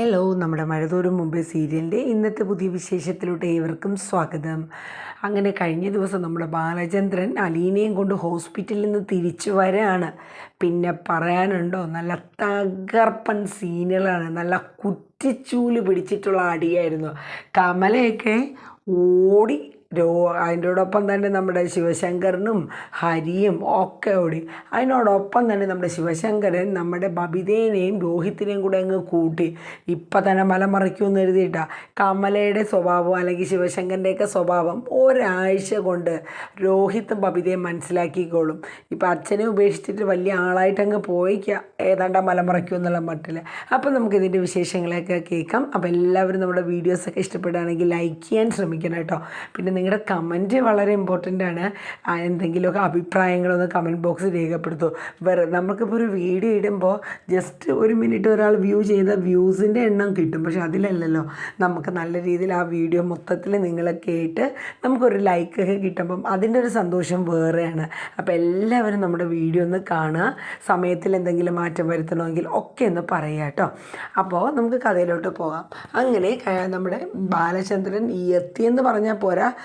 Hello നമ്മുടെ മഴതോറും മുമ്പേ സീരിയലിന്റെ ഇന്നത്തെ പുതിയ വിശേഷത്തിലോട്ട് ഏവർക്കും സ്വാഗതം. അങ്ങനെ കഴിഞ്ഞ ദിവസം നമ്മുടെ ബാലചന്ദ്രൻ അലീനയും കൊണ്ട് ഹോസ്പിറ്റലിൽ നിന്ന് തിരിച്ചു വരാണ്. പിന്നെ പറയാനുണ്ടോ നല്ല തകർപ്പൻ സീനുകളാണ്. നല്ല കുറ്റിച്ചൂൽ പിടിച്ചിട്ടുള്ള അടിയായിരുന്നു. കമലയൊക്കെ ഓടി രോ അതിന്റോടൊപ്പം തന്നെ നമ്മുടെ ശിവശങ്കരനും ഹരിയും ഒക്കെ ഓടി. അതിനോടൊപ്പം തന്നെ നമ്മുടെ ശിവശങ്കരൻ നമ്മുടെ ബബിതേനെയും രോഹിത്തിനെയും കൂടെ അങ്ങ് കൂട്ടി. ഇപ്പം തന്നെ മലമറിക്കുമെന്ന് എഴുതിയിട്ടാണ് കമലയുടെ സ്വഭാവം അല്ലെങ്കിൽ ശിവശങ്കരന്റെയൊക്കെ സ്വഭാവം ഒരാഴ്ച കൊണ്ട് രോഹിത്തും ബബിതയും മനസ്സിലാക്കിക്കോളും. ഇപ്പം അച്ഛനെ ഉപേക്ഷിച്ചിട്ട് വലിയ ആളായിട്ടങ്ങ് പോയിക്കുക ഏതാണ്ട് മലമറയ്ക്കും എന്നുള്ള മട്ടിൽ അപ്പം നമുക്ക് ഇതിന്റെ വിശേഷങ്ങളൊക്കെ കേൾക്കാം. അപ്പോൾ എല്ലാവരും നമ്മുടെ വീഡിയോസൊക്കെ ഇഷ്ടപ്പെടുകയാണെങ്കിൽ ലൈക്ക് ചെയ്യാൻ ശ്രമിക്കണം കേട്ടോ. പിന്നെ നിങ്ങളുടെ കമന്റ് വളരെ ഇമ്പോർട്ടന്റ് ആണ്. എന്തെങ്കിലുമൊക്കെ അഭിപ്രായങ്ങളൊന്ന് കമന്റ് ബോക്സിൽ രേഖപ്പെടുത്തൂ. വേറെ നമുക്കിപ്പോൾ ഒരു വീഡിയോ ഇടുമ്പോൾ ജസ്റ്റ് ഒരു മിനിറ്റ് ഒരാൾ വ്യൂ ചെയ്ത വ്യൂസിന്റെ എണ്ണം കിട്ടും. പക്ഷെ അതിലല്ലല്ലോ. നമുക്ക് നല്ല രീതിയിൽ ആ വീഡിയോ മൊത്തത്തിൽ നിങ്ങളെ കേട്ട് നമുക്കൊരു ലൈക്കൊക്കെ കിട്ടുമ്പം അതിന്റെ ഒരു സന്തോഷം വേറെയാണ്. അപ്പോൾ എല്ലാവരും നമ്മുടെ വീഡിയോ ഒന്ന് കാണുക. സമയത്തിൽ എന്തെങ്കിലും മാറ്റം വരുത്തണമെങ്കിൽ ഒക്കെ ഒന്ന് പറയുക കേട്ടോ. അപ്പോൾ നമുക്ക് കഥയിലോട്ട് പോകാം. അങ്ങനെ നമ്മുടെ ബാലചന്ദ്രൻ ഈ എത്തിയെന്ന് പറഞ്ഞാൽ പോരാ.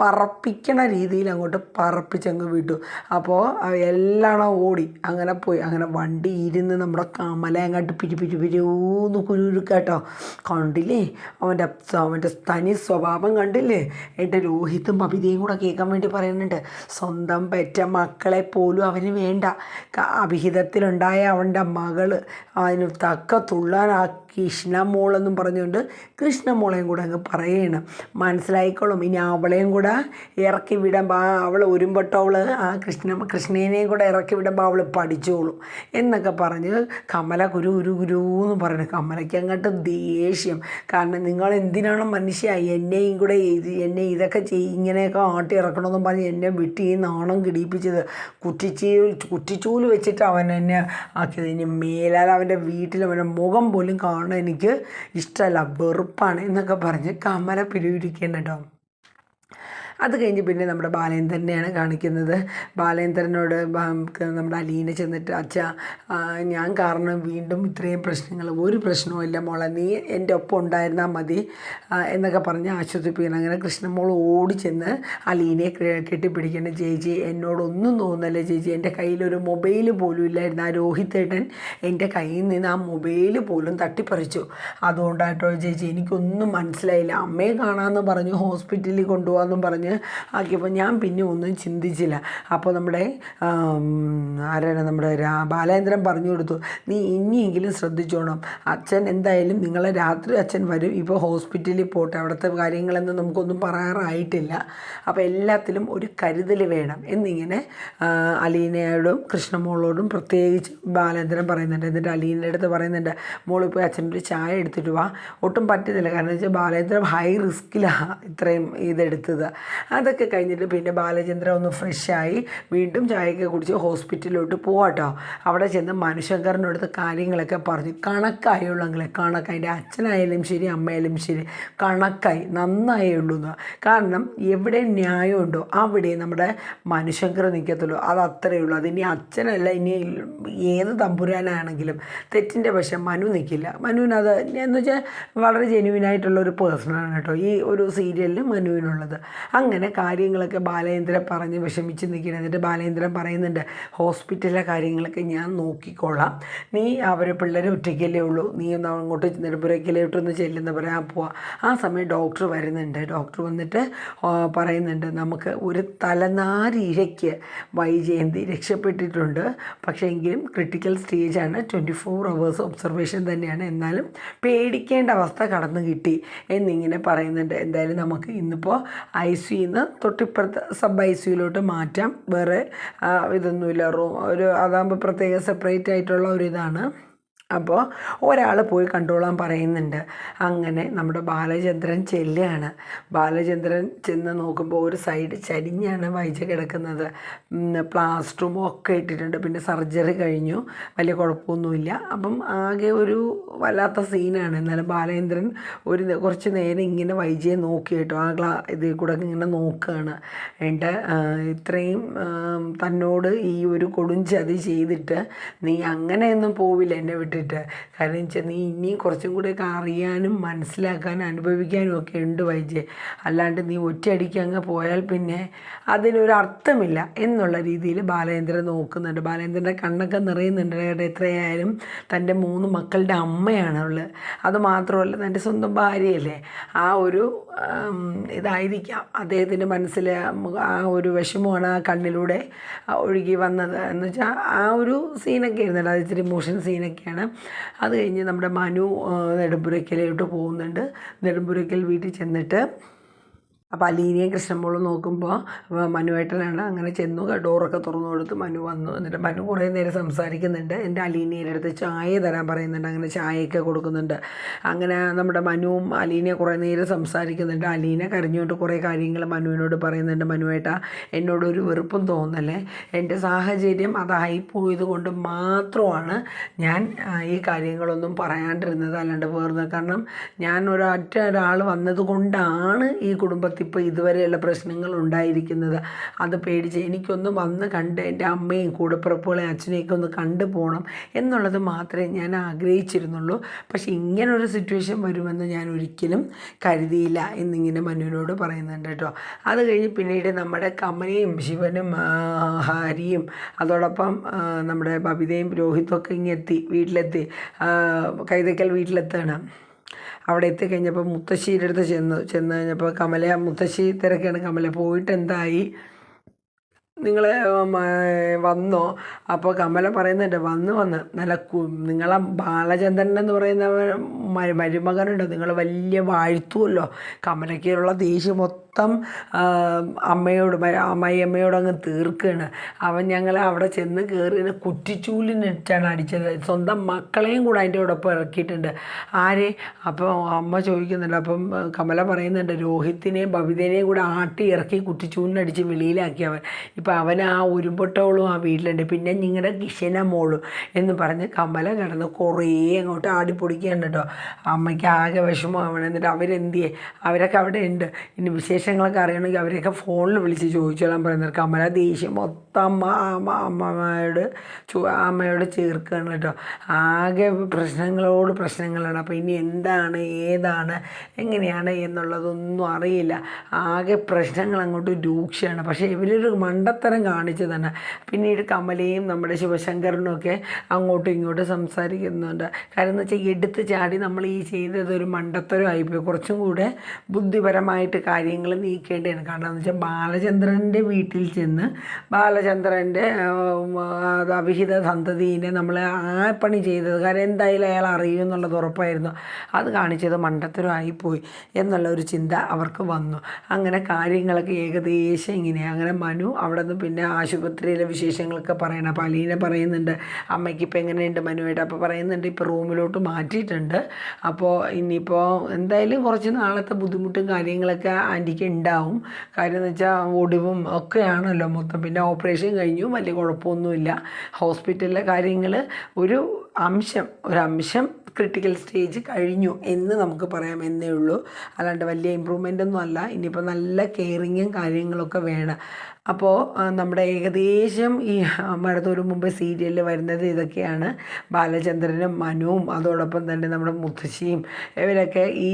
പറപ്പിക്കണ രീതിയിൽ അങ്ങോട്ട് പറപ്പിച്ചങ്ങ് വിട്ടു. അപ്പോൾ എല്ലാം ഓടി. അങ്ങനെ പോയി. അങ്ങനെ വണ്ടി ഇരുന്ന് നമ്മുടെ കമല അങ്ങോട്ട് പിരി പിരി പിരിയൂന്ന് കുരുക്കാട്ടോ കണ്ടില്ലേ? അവന്റെ അവന്റെ തനി സ്വഭാവം കണ്ടില്ലേ? എന്റെ രോഹിത്തും അഭിതയും കൂടെ കേൾക്കാൻ വേണ്ടി പറയുന്നുണ്ട്. സ്വന്തം പെറ്റ മക്കളെ പോലും അവന് വേണ്ട. അഭിഹിതത്തിലുണ്ടായ അവന്റെ മകൾ അതിന് തക്ക തുള്ളാൻ ആ കൃഷ്ണമോളെന്നും പറഞ്ഞുകൊണ്ട് കൃഷ്ണമോളെയും കൂടെ അങ്ങ് പറയണം. മനസ്സിലായിക്കോളും. ഇനി അവളെയും കൂടെ ഇറക്കി വിടുമ്പോൾ അവൾ ഒരുമ്പട്ടോ അവൾ ആ കൃഷ്ണ കൃഷ്ണേനെയും കൂടെ ഇറക്കി വിടുമ്പോൾ അവൾ പഠിച്ചോളും എന്നൊക്കെ പറഞ്ഞ് കമല ഗുരു ഗുരു ഗുരു എന്ന് പറഞ്ഞു കമലയ്ക്ക് അങ്ങോട്ട് ദേഷ്യം. കാരണം നിങ്ങൾ എന്തിനാണ് മനുഷ്യ എന്നെയും കൂടെ ഇത് എന്നെ ഇതൊക്കെ ചെയ് ഇങ്ങനെയൊക്കെ ആട്ടി ഇറക്കണമെന്നും പറഞ്ഞ് എന്നെ വിട്ടി ഈ നാണം കിടിപ്പിച്ചത്. കുറ്റിച്ചൂൽ കുറ്റിച്ചൂൽ വെച്ചിട്ട് അവൻ എന്നെ ആക്കിയത്. ഇനി മേലാൽ അവന്റെ വീട്ടിൽ അവന്റെ മുഖം പോലും കാണാൻ എനിക്ക് ഇഷ്ടമല്ല. വെറുപ്പാണ് എന്നൊക്കെ പറഞ്ഞ് കമല പിരിവിരിക്കേണ്ട കേട്ടോ. അത് കഴിഞ്ഞ് പിന്നെ നമ്മുടെ ബാലേന്ദ്രനെയാണ് കാണിക്കുന്നത്. ബാലേന്ദ്രനോട് നമ്മുടെ അലീന ചെന്നിട്ട് അച്ഛ ഞാൻ കാരണം വീണ്ടും ഇത്രയും പ്രശ്നങ്ങൾ ഒരു പ്രശ്നവുമില്ല മോളെ നീ എന്റെ ഒപ്പം ഉണ്ടായിരുന്നാൽ മതി എന്നൊക്കെ പറഞ്ഞ് ആശ്വസിപ്പിക്കണം. അങ്ങനെ കൃഷ്ണമോൾ ഓടി ചെന്ന് അലീനയെ കെട്ടിപ്പിടിക്കണം. ചേച്ചി എന്നോടൊന്നും തോന്നല്ലേ ചേച്ചി എന്റെ കയ്യിലൊരു മൊബൈൽ പോലും ഇല്ലായിരുന്നു. ആ രോഹിത്തേട്ടൻ എന്റെ കയ്യിൽ നിന്ന് ആ മൊബൈൽ പോലും തട്ടിപ്പറിച്ചു. അതുകൊണ്ടായിട്ടോ ചേച്ചി എനിക്കൊന്നും മനസ്സിലായില്ല. അമ്മയെ കാണാമെന്ന് പറഞ്ഞു ഹോസ്പിറ്റലിൽ കൊണ്ടുപോകാമെന്നും പറഞ്ഞ് ആക്കിയപ്പോൾ ഞാൻ പിന്നെ ഒന്നും ചിന്തിച്ചില്ല. അപ്പോൾ നമ്മുടെ ആരാണ് നമ്മുടെ രാ ബാലേന്ദ്രൻ പറഞ്ഞു കൊടുത്തു നീ ഇനിയെങ്കിലും ശ്രദ്ധിച്ചോണം. അച്ഛൻ എന്തായാലും നിങ്ങളെ രാത്രി അച്ഛൻ വരും. ഇപ്പോൾ ഹോസ്പിറ്റലിൽ പോട്ടെ. അവിടുത്തെ കാര്യങ്ങളെന്നും നമുക്കൊന്നും പറയാറായിട്ടില്ല. അപ്പോൾ എല്ലാത്തിലും ഒരു കരുതൽ വേണം. എന്നിങ്ങനെ അലീനയോടും കൃഷ്ണമോളോടും പ്രത്യേകിച്ച് ബാലേന്ദ്രൻ പറയുന്നുണ്ട്. എന്നിട്ട് അലീനയുടെ അടുത്ത് പറയുന്നുണ്ട് പോയി ഒരു ചായ എടുത്തിട്ട് വാ. ഒട്ടും പറ്റുന്നില്ല കാരണം വെച്ചാൽ ബാലേന്ദ്രൻ ഹൈ റിസ്ക്കിലാണ് ഇത്രയും ഇതെടുത്തത്. അതൊക്കെ കഴിഞ്ഞിട്ട് പിന്നെ ബാലചന്ദ്ര ഒന്ന് ഫ്രഷായി വീണ്ടും ചായയൊക്കെ കുടിച്ച് ഹോസ്പിറ്റലിലോട്ട് പോവാട്ടോ. അവിടെ ചെന്ന് മനുശങ്കറിനടുത്ത് കാര്യങ്ങളൊക്കെ പറഞ്ഞു. കണക്കായുള്ളെങ്കിലേ കണക്കായി. എന്റെ അച്ഛനായാലും ശരി അമ്മയായാലും ശരി കണക്കായി. നന്നായേ ഉള്ളൂ എന്ന്. കാരണം എവിടെ ന്യായമുണ്ടോ അവിടെ നമ്മുടെ മനുശങ്കർ നിൽക്കത്തുള്ളൂ. അത് അത്രയേ ഉള്ളൂ. അതിനി അച്ഛനല്ല ഇനി ഏത് തമ്പുരാനാണെങ്കിലും. തെറ്റിന്റെ പക്ഷം മനു നിൽക്കില്ല. മനുവിനത് എന്ന് വെച്ചാൽ വളരെ ജെനുവിനായിട്ടുള്ള ഒരു പേഴ്സണാണ് കേട്ടോ. ഈ ഒരു സീരിയലിൽ മനുവിനുള്ളത്. അങ്ങനെ കാര്യങ്ങളൊക്കെ ബാലേന്ദ്രൻ പറഞ്ഞ് വിഷമിച്ച് നിൽക്കണം എന്നിട്ട് ബാലേന്ദ്രൻ പറയുന്നുണ്ട് ഹോസ്പിറ്റലിലെ കാര്യങ്ങളൊക്കെ ഞാൻ നോക്കിക്കോളാം. നീ അവരെ പിള്ളേരെ ഒറ്റയ്ക്കല്ലേ ഉള്ളൂ. നീ ഒന്ന് അങ്ങോട്ട് നെടുമ്പുരയ്ക്കലോട്ടൊന്ന് ചെല്ലുന്ന പറയാൻ പോവാ. ആ സമയം ഡോക്ടർ വരുന്നുണ്ട്. ഡോക്ടർ വന്നിട്ട് പറയുന്നുണ്ട് നമുക്ക് ഒരു തലനാരിഴയ്ക്ക് വൈജയന്തി രക്ഷപ്പെട്ടിട്ടുണ്ട്. പക്ഷേ എങ്കിലും ക്രിട്ടിക്കൽ സ്റ്റേജാണ് ട്വന്റി ഫോർ അവേഴ്സ് ഒബ്സർവേഷൻ തന്നെയാണ്. എന്നാലും പേടിക്കേണ്ട അവസ്ഥ കടന്നു കിട്ടി എന്നിങ്ങനെ പറയുന്നുണ്ട്. എന്തായാലും നമുക്ക് ഇന്നിപ്പോൾ ഐ സിന്ന് തൊട്ടിപ്പുറത്തെ സബ് ഐ സിയിലോട്ട് മാറ്റാം. വേറെ ഇതൊന്നുമില്ല. റൂം ഒരു അതാകുമ്പോൾ പ്രത്യേക സെപ്പറേറ്റ് ആയിട്ടുള്ള ഒരു ഇതാണ് അപ്പോൾ ഒരാൾ പോയി കണ്ടോളാൻ പറയുന്നുണ്ട്. അങ്ങനെ നമ്മുടെ ബാലചന്ദ്രൻ ചെല്ലുകയാണ്. ബാലചന്ദ്രൻ ചെന്ന് നോക്കുമ്പോൾ ഒരു സൈഡ് ചരിഞ്ഞാണ് വൈജ കിടക്കുന്നത്. പ്ലാസ്റ്ററും ഒക്കെ ഇട്ടിട്ടുണ്ട്. പിന്നെ സർജറി കഴിഞ്ഞു. വലിയ കുഴപ്പമൊന്നുമില്ല. അപ്പം ആകെ ഒരു വല്ലാത്ത സീനാണ്. എന്നാലും ബാലചന്ദ്രൻ ഒരു കുറച്ച് നേരം ഇങ്ങനെ വൈജയെ നോക്കി കേട്ടോ. ആ ഗ്ലാ ഇതിൽ കൂടെ ഇങ്ങനെ നോക്കുകയാണ്. എന്റെ ഇത്രയും തന്നോട് ഈ ഒരു കൊടുംചതി ചെയ്തിട്ട് നീ അങ്ങനെയൊന്നും പോവില്ല എന്നെ വിട്ടിട്ട്. കേട്ടിട്ട്. കാരണം വെച്ചാൽ നീ ഇനിയും കുറച്ചും കൂടെയൊക്കെ അറിയാനും മനസ്സിലാക്കാനും അനുഭവിക്കാനും ഒക്കെ ഉണ്ട് വൈജയ് അല്ലാണ്ട് നീ ഒറ്റയടിക്ക് അങ്ങ് പോയാൽ പിന്നെ അതിനൊരു അർത്ഥമില്ല എന്നുള്ള രീതിയിൽ ബാലേന്ദ്രൻ നോക്കുന്നുണ്ട്. ബാലേന്ദ്രന്റെ കണ്ണൊക്കെ നിറയുന്നുണ്ട്. അയാളുടെ എത്രയായാലും തന്റെ മൂന്ന് മക്കളുടെ അമ്മയാണ് അവൾ അത് മാത്രമല്ല തന്റെ സ്വന്തം ഭാര്യയല്ലേ? ആ ഒരു ഇതായിരിക്കാം അദ്ദേഹത്തിന്റെ മനസ്സിൽ ആ ഒരു വിഷമമാണ് ആ കണ്ണിലൂടെ ഒഴുകി വന്നത്. എന്ന് വെച്ചാൽ ആ ഒരു സീനൊക്കെ ആയിരുന്നല്ലോ. അത് ഇച്ചിരി ഇമോഷൻ സീനൊക്കെയാണ് അത് കഴിഞ്ഞ് നമ്മുടെ മനു നെടുമ്പുരയ്ക്കലോട്ട് പോകുന്നുണ്ട്. നെടുമ്പുരയ്ക്കൽ വീട്ടിൽ ചെന്നിട്ട് അപ്പോൾ അലീനയും കൃഷ്ണമോളും നോക്കുമ്പോൾ മനുവേട്ടനാണ് അങ്ങനെ ചെന്നു ഡോറൊക്കെ തുറന്നു കൊടുത്ത് മനു വന്നു. എന്നിട്ട് മനു കുറേ നേരം സംസാരിക്കുന്നുണ്ട്. എന്റെ അലീനയുടെ അടുത്ത് ചായ തരാൻ പറയുന്നുണ്ട്. അങ്ങനെ ചായയൊക്കെ കൊടുക്കുന്നുണ്ട്. അങ്ങനെ നമ്മുടെ മനുവും അലീനയെ കുറേ നേരം സംസാരിക്കുന്നുണ്ട്. അലീന കരഞ്ഞുകൊണ്ട് കുറേ കാര്യങ്ങൾ മനുവിനോട് പറയുന്നുണ്ട്. മനുവേട്ട എന്നോടൊരു വെറുപ്പും തോന്നല്ലേ? എന്റെ സാഹചര്യം അതായി പോയത് കൊണ്ട് മാത്രമാണ് ഞാൻ ഈ കാര്യങ്ങളൊന്നും പറയാണ്ടിരുന്നത് അല്ലാണ്ട് വേറെ കാരണം ഞാൻ ഒരൊറ്റ ഒരാൾ വന്നത് കൊണ്ടാണ് ഈ കുടുംബത്തിൽ ഇപ്പോൾ ഇതുവരെയുള്ള പ്രശ്നങ്ങൾ ഉണ്ടായിരിക്കുന്നത് അത് പേടിച്ച് എനിക്കൊന്ന് വന്ന് കണ്ട് എന്റെ അമ്മയും കൂടപ്പിറപ്പുകളെയും അച്ഛനെയൊക്കെ ഒന്ന് കണ്ടു പോകണം എന്നുള്ളത് മാത്രമേ ഞാൻ ആഗ്രഹിച്ചിരുന്നുള്ളൂ. പക്ഷേ ഇങ്ങനൊരു സിറ്റുവേഷൻ വരുമെന്ന് ഞാൻ ഒരിക്കലും കരുതിയില്ല എന്നിങ്ങനെ മനുവിനോട് പറയുന്നുണ്ട് കേട്ടോ. അത് കഴിഞ്ഞ് പിന്നീട് നമ്മുടെ കമലയും ശിവനും ഹരിയും അതോടൊപ്പം നമ്മുടെ ബബിതയും രോഹിത്തും ഒക്കെ ഇങ്ങെത്തി വീട്ടിലെത്തി. കൈതക്കൽ വീട്ടിലെത്താണ്. അവിടെ എത്തിക്കഴിഞ്ഞപ്പോൾ മുത്തശ്ശിയുടെ അടുത്ത് ചെന്നു ചെന്ന് കഴിഞ്ഞപ്പോൾ കമല മുത്തശ്ശി തിരക്കാണ്. കമല പോയിട്ട് എന്തായി? നിങ്ങൾ വന്നോ? അപ്പോൾ കമല പറയുന്നുണ്ട് വന്ന് വന്ന്. നല്ല നിങ്ങളെ ബാലചന്ദ്രൻ എന്ന് പറയുന്ന മരുമകനുണ്ട്? നിങ്ങൾ വലിയ വാഴ്ത്തുമല്ലോ കമലയ്ക്കുള്ള ദേഷ്യം മൊത്തം അമ്മയോട് അമ്മയമ്മയോട് അങ്ങ് തീർക്കുകയാണ് അവൻ ഞങ്ങളെ അവിടെ ചെന്ന് കയറി കുറ്റിച്ചൂലിനിട്ടാണ് അടിച്ചത്. സ്വന്തം മക്കളെയും കൂടെ അതിന്റെ ഒപ്പം ഇറക്കിയിട്ടുണ്ട്. ആരെ? അപ്പോൾ അമ്മ ചോദിക്കുന്നുണ്ട്. അപ്പം കമല പറയുന്നുണ്ട് രോഹിത്തിനെയും ഭവിതനെയും കൂടെ ആട്ടി ഇറക്കി കുറ്റിച്ചൂലിനടിച്ച് വെളിയിലാക്കി അവൻ. ഇപ്പം അവൻ ആ ഉരുമ്പൊട്ടോളും ആ വീട്ടിലുണ്ട്. പിന്നെ നിങ്ങളുടെ കിഷന മോളും എന്ന് പറഞ്ഞ് കമല കിടന്ന് കുറേ അങ്ങോട്ട് ആടിപ്പൊടിക്കുകയാണ് കേട്ടോ. അമ്മയ്ക്ക് ആകെ വിഷമമാവണം എന്നിട്ട് അവരെന്ത് ചെയ്യേ അവരൊക്കെ അവിടെ ഉണ്ട്. ഇനി വിശേഷങ്ങളൊക്കെ അറിയണമെങ്കിൽ അവരെയൊക്കെ ഫോണിൽ വിളിച്ച് ചോദിച്ചോളാൻ പറയുന്നത് കമല ദേഷ്യം മൊത്തം അമ്മ അമ്മ അമ്മയോട് ചോ അമ്മയോട് ചേർക്കുകയാണ് കേട്ടോ. ആകെ പ്രശ്നങ്ങളോട് പ്രശ്നങ്ങളാണ്. അപ്പോൾ ഇനി എന്താണ് ഏതാണ് എങ്ങനെയാണ് എന്നുള്ളതൊന്നും അറിയില്ല. ആകെ പ്രശ്നങ്ങൾ അങ്ങോട്ട് രൂക്ഷമാണ് പക്ഷേ ഇവരൊരു മണ്ടത്തരം കാണിച്ചു തന്നെ. പിന്നീട് കമലയും നമ്മുടെ ശിവശങ്കരനും ഒക്കെ അങ്ങോട്ടും ഇങ്ങോട്ടും സംസാരിക്കുന്നുണ്ട്. കാരണം എന്ന് വെച്ചാൽ എടുത്ത് ചാടി നമ്മൾ ഈ ചെയ്തത് ഒരു മണ്ടത്തരം ആയിപ്പോയി. കുറച്ചും കൂടെ ബുദ്ധിപരമായിട്ട് കാര്യങ്ങൾ നീക്കേണ്ടതാണ്. കാരണം എന്ന് വെച്ചാൽ ബാലചന്ദ്രന്റെ വീട്ടിൽ ചെന്ന് ബാലചന്ദ്രന്റെ അവിഹിത സന്തതിനെ നമ്മൾ ആ പണി ചെയ്തത്. കാരണം എന്തായാലും അയാൾ അറിയും എന്നുള്ളത് ഉറപ്പായിരുന്നു. അത് കാണിച്ചത് മണ്ടത്തരമായിപ്പോയി എന്നുള്ള ഒരു ചിന്ത അവർക്ക് വന്നു. അങ്ങനെ കാര്യങ്ങളൊക്കെ ഏകദേശം ഇങ്ങനെ അങ്ങനെ മനു അവിടെ നിന്ന് പിന്നെ ആശുപത്രിയിലെ വിശേഷങ്ങളൊക്കെ പറയണം. അപ്പോൾ അലീന പറയുന്നുണ്ട് അമ്മയ്ക്ക് ഇപ്പോൾ എങ്ങനെയുണ്ട് മനുവായിട്ട് അപ്പോൾ പറയുന്നുണ്ട് ഇപ്പോൾ റൂമിലോട്ട് മാറ്റിയിട്ടുണ്ട്. അപ്പോൾ ഇനിയിപ്പോൾ എന്തായാലും കുറച്ച് നാളത്തെ ബുദ്ധിമുട്ടും കാര്യങ്ങളൊക്കെ ആന്റിക്ക് ഉണ്ടാവും. കാര്യം എന്ന് വെച്ചാൽ ഒടിവും ഒക്കെയാണല്ലോ മൊത്തം. പിന്നെ ഓപ്പറേഷൻ കഴിഞ്ഞു വലിയ കുഴപ്പമൊന്നുമില്ല. ഹോസ്പിറ്റലിലെ കാര്യങ്ങൾ ഒരു അംശം ഒരു അംശം ക്രിട്ടിക്കൽ സ്റ്റേജ് കഴിഞ്ഞു എന്ന് നമുക്ക് പറയാം എന്നേ ഉള്ളൂ. അല്ലാണ്ട് വലിയ ഇമ്പ്രൂവ്മെന്റ് ഒന്നും അല്ല. ഇനിയിപ്പോൾ നല്ല കെയറിങ്ങും കാര്യങ്ങളൊക്കെ വേണം. അപ്പോൾ നമ്മുടെ ഏകദേശം ഈ മഴത്തോരും മുമ്പ് സീരിയലിൽ വരുന്നത് ഇതൊക്കെയാണ്. ബാലചന്ദ്രനും മനുവും അതോടൊപ്പം തന്നെ നമ്മുടെ മുത്തശ്ശിയും ഇവരൊക്കെ ഈ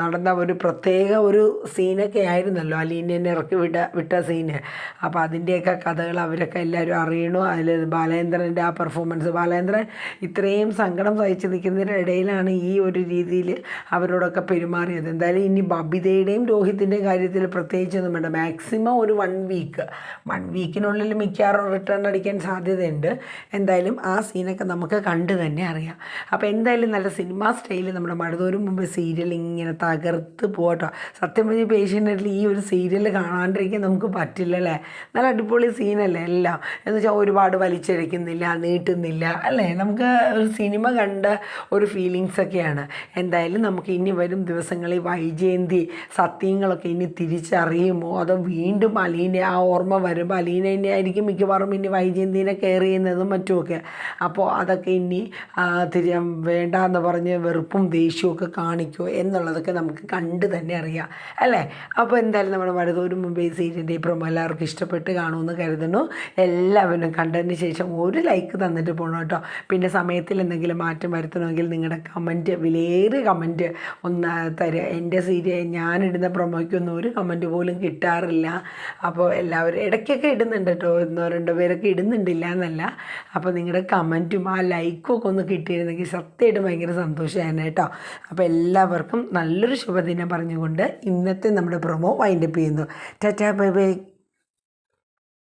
നടന്ന ഒരു പ്രത്യേക ഒരു സീനൊക്കെ ആയിരുന്നല്ലോ. അലീനെ ഇറക്കി വിട്ട വിട്ട സീന്. അപ്പോൾ അതിന്റെയൊക്കെ കഥകൾ അവരൊക്കെ എല്ലാവരും അറിയണു. അതിൽ ബാലേന്ദ്രന്റെ ആ പെർഫോമൻസ്. ബാലേന്ദ്രൻ ഇത്രയും സങ്കടം സഹിച്ച് നിൽക്കുന്നതിന്റെ ഇടയിലാണ് ഈ ഒരു രീതിയിൽ അവരോടൊക്കെ പെരുമാറിയത്. എന്തായാലും ഇനി ബബിതയുടെയും രോഹിത്തിന്റെയും കാര്യത്തിൽ പ്രത്യേകിച്ചൊന്നും വേണ്ട. മാക്സിമം ഒരു വൺ വീക്ക് വൺ വീക്കിനുള്ളിൽ മിക്കവാറും റിട്ടേൺ അടിക്കാൻ സാധ്യതയുണ്ട്. എന്തായാലും ആ സീനൊക്കെ നമുക്ക് കണ്ട് തന്നെ അറിയാം. അപ്പോൾ എന്തായാലും നല്ല സിനിമ സ്റ്റൈലിൽ നമ്മുടെ മഴതോരും മുമ്പ് സീരിയൽ ഇങ്ങനെ തകർത്ത് പോകട്ടോ. സത്യം പറഞ്ഞ പേഷ്യന്റിൽ ഈ ഒരു സീരിയൽ കാണാണ്ടിരിക്കാൻ നമുക്ക് പറ്റില്ല പറ്റില്ലല്ലേ? നല്ല അടിപൊളി സീനല്ലേ എല്ലാം? എന്ന് വെച്ചാൽ ഒരുപാട് വലിച്ചഴിക്കുന്നില്ല നീട്ടുന്നില്ല അല്ലേ? നമുക്ക് ഒരു സിനിമ കണ്ട ഒരു ഫീലിങ്സ് ഫീലിങ്സൊക്കെയാണ് എന്തായാലും നമുക്ക് ഇനി വരും ദിവസങ്ങളിൽ വൈജയന്തി സത്യങ്ങളൊക്കെ ഇനി തിരിച്ചറിയുമോ? അതോ വീണ്ടും അലീന ആ ഓർമ്മ വരുമ്പോൾ അലീന തന്നെ ആയിരിക്കും മിക്കവാറും ഇനി വൈജയന്തിനെ കെയർ ചെയ്യുന്നതും മറ്റുമൊക്കെ. അപ്പോൾ അതൊക്കെ ഇനി തിരി വേണ്ട എന്ന് പറഞ്ഞ് വെറുപ്പും ദേഷ്യവും കാണിക്കുമോ എന്നുള്ളതൊക്കെ നമുക്ക് കണ്ട് തന്നെ അറിയാം. അല്ലേ? അപ്പോൾ എന്തായാലും നമ്മുടെ വഴുതൂരും മുംബൈ സീരിയലിന്റെ ഈ പ്രൊമോ എല്ലാവർക്കും ഇഷ്ടപ്പെട്ട് കാണുമെന്ന് കരുതുന്നു. എല്ലാവരും കണ്ടതിന് ശേഷം ഒരു ലൈക്ക് തന്നിട്ട് പോകണം കേട്ടോ. പിന്നെ സമയത്തിൽ എന്തെങ്കിലും മാറ്റം വരുത്തണമെങ്കിൽ നിങ്ങളുടെ കമന്റ് വിലയേറിയ കമന്റ് ഒന്ന് തരിക. എന്റെ സീരിയൽ ഞാനിടുന്ന പ്രൊമോയ്ക്കൊന്നും ഒരു കമന്റ് പോലും കിട്ടാറില്ല. അപ്പോൾ എല്ലാവരും ഇടയ്ക്കൊക്കെ ഇടുന്നുണ്ട് കേട്ടോ. ഒന്നോ രണ്ടോ പേരൊക്കെ ഇടുന്നുണ്ടില്ല എന്നല്ല. അപ്പോൾ നിങ്ങളുടെ കമന്റും ആ ലൈക്കും ഒക്കെ ഒന്ന് കിട്ടിയിരുന്നെങ്കിൽ സത്യമായിട്ടും ഭയങ്കര സന്തോഷമാണ് കേട്ടോ. അപ്പോൾ എല്ലാവർക്കും നല്ലൊരു ശുഭദിനം പറഞ്ഞുകൊണ്ട് ഇന്നത്തെ നമ്മുടെ പ്രൊമോ വൈൻഡപ്പ് ചെയ്യുന്നു. Tata bye bye.